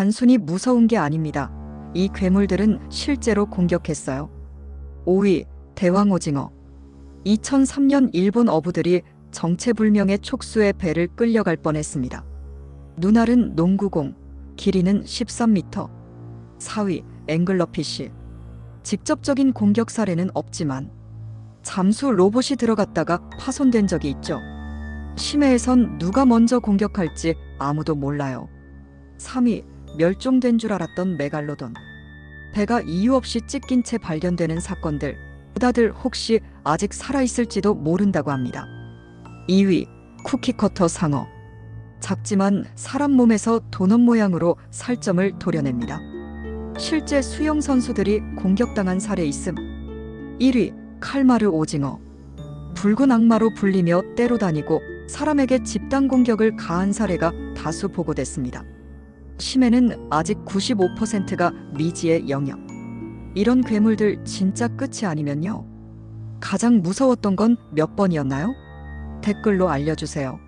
단순히 무서운 게 아닙니다. 이 괴물들은 실제로 공격했어요. 5위 대왕오징어 2003년 일본 어부들이 정체불명의 촉수의 배를 끌려갈 뻔했습니다. 눈알은 농구공, 길이는 13m. 4위 앵글러피쉬 직접적인 공격 사례는 없지만 잠수 로봇이 들어갔다가 파손된 적이 있죠. 심해에선 누가 먼저 공격할지 아무도 몰라요. 3위 멸종된 줄 알았던 메갈로돈. 배가 이유 없이 찢긴 채 발견되는 사건들. 다들 혹시 아직 살아있을지도 모른다고 합니다. 2위 쿠키커터 상어. 작지만 사람 몸에서 도넛 모양으로 살점을 도려냅니다. 실제 수영 선수들이 공격당한 사례 있음. 1위 칼마르 오징어. 붉은 악마로 불리며 때로 다니고 사람에게 집단 공격을 가한 사례가 다수 보고됐습니다. 심해는 아직 95%가 미지의 영역. 이런 괴물들 진짜 끝이 아니면요. 가장 무서웠던 건 몇 번이었나요? 댓글로 알려주세요.